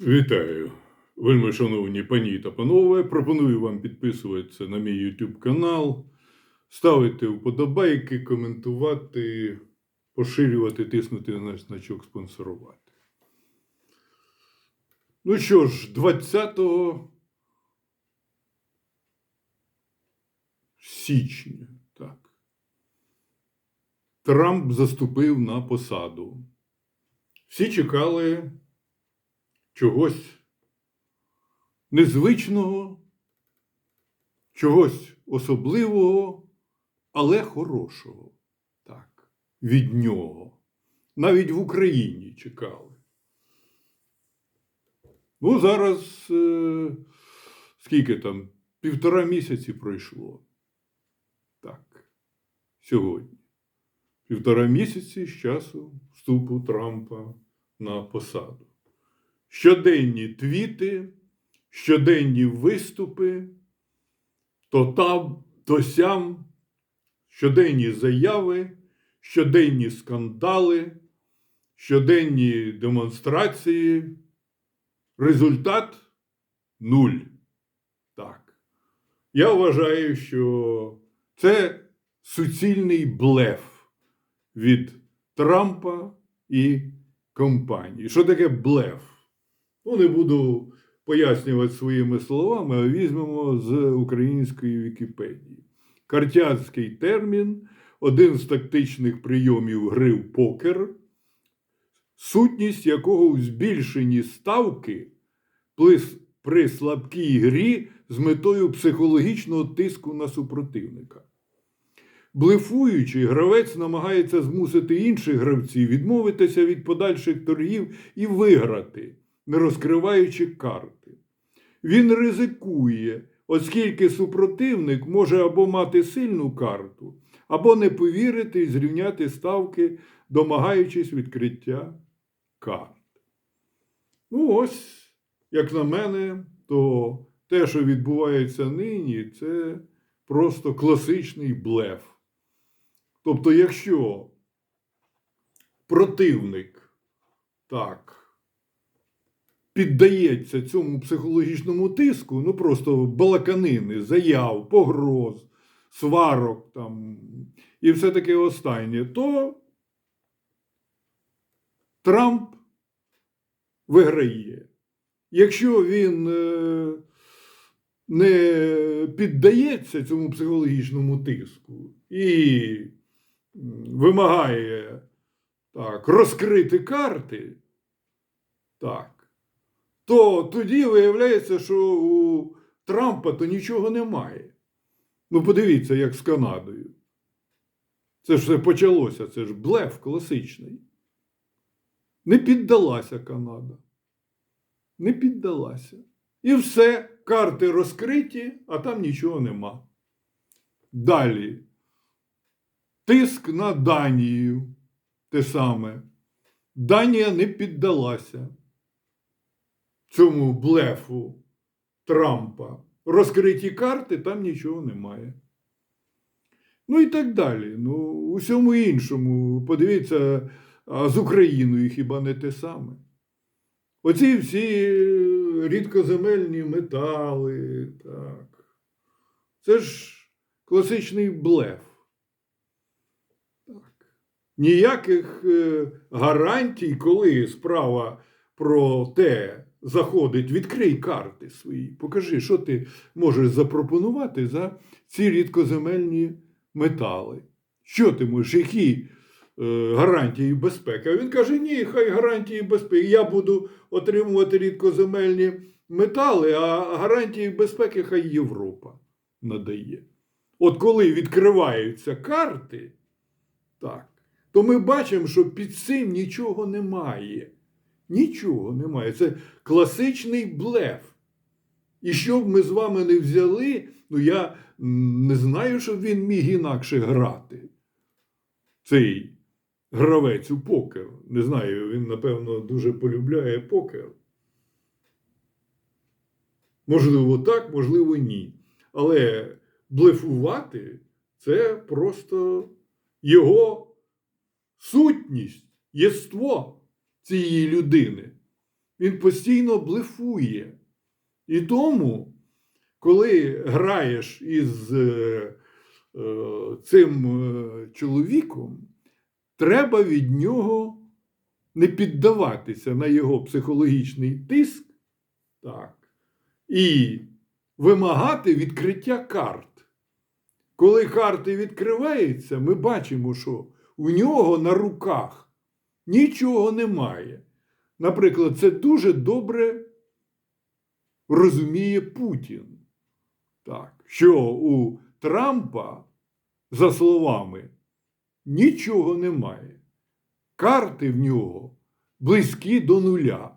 Вітаю, вельми шановні пані та панове. Пропоную вам підписуватися на мій YouTube канал, ставити вподобайки, коментувати, поширювати, тиснути на значок спонсорувати. Ну що ж, 20 січня, так. Трамп заступив на посаду. Всі чекали чогось незвичного, чогось особливого, але хорошого. Так, від нього. Навіть в Україні чекали. Ну, зараз е, скільки там? Півтора місяці пройшло. Так, сьогодні. Півтора місяці з часу вступу Трампа на посаду щоденні твіти, щоденні виступи, то там, то сям, щоденні заяви, щоденні скандали, щоденні демонстрації. Результат нуль. Так. Я вважаю, що це суцільний блеф від Трампа і компанії. Що таке блеф? Ну, не буду пояснювати своїми словами, а візьмемо з української Вікіпедії. Картянський термін, один з тактичних прийомів гри в покер, сутність якого у збільшенні ставки при слабкій грі з метою психологічного тиску на супротивника. Блефуючи, гравець намагається змусити інших гравців відмовитися від подальших торгів і виграти не розкриваючи карти. Він ризикує, оскільки супротивник може або мати сильну карту, або не повірити і зрівняти ставки, домагаючись відкриття карт. Ну, ось, як на мене, то те, що відбувається нині, це просто класичний блеф. Тобто, якщо противник так піддається цьому психологічному тиску, ну просто балаканини, заяв, погроз, сварок там, і все таке останнє, то Трамп виграє. Якщо він е, не піддається цьому психологічному тиску і вимагає так, розкрити карти, так, то тоді виявляється, що у Трампа то нічого немає. Ну, подивіться, як з Канадою. Це ж все почалося, це ж блеф класичний. Не піддалася Канада. Не піддалася. І все, карти розкриті, а там нічого нема. Далі. Тиск на Данію. Те саме. Данія не піддалася цьому блефу Трампа. Розкриті карти, там нічого немає. Ну і так далі. Ну, усьому іншому, подивіться, а з Україною хіба не те саме. Оці всі рідкоземельні метали, так. Це ж класичний блеф. Так. Ніяких е, гарантій, коли справа про те, заходить, відкрий карти свої, покажи, що ти можеш запропонувати за ці рідкоземельні метали. Що ти можеш, які е, гарантії безпеки? А він каже: ні, хай гарантії безпеки. Я буду отримувати рідкоземельні метали, а гарантії безпеки хай Європа надає. От коли відкриваються карти, так, то ми бачимо, що під цим нічого немає. Нічого немає. Це класичний блеф. І що б ми з вами не взяли, ну я не знаю, щоб він міг інакше грати. Цей гравець у покер. Не знаю, він, напевно, дуже полюбляє покер. Можливо, так, можливо, ні. Але блефувати це просто його сутність, єство цієї людини. Він постійно блефує. І тому, коли граєш із е, е, цим е, чоловіком, треба від нього не піддаватися на його психологічний тиск так, і вимагати відкриття карт. Коли карти відкриваються, ми бачимо, що у нього на руках нічого немає. Наприклад, це дуже добре розуміє Путін. Так, що у Трампа, за словами, нічого немає. Карти в нього близькі до нуля.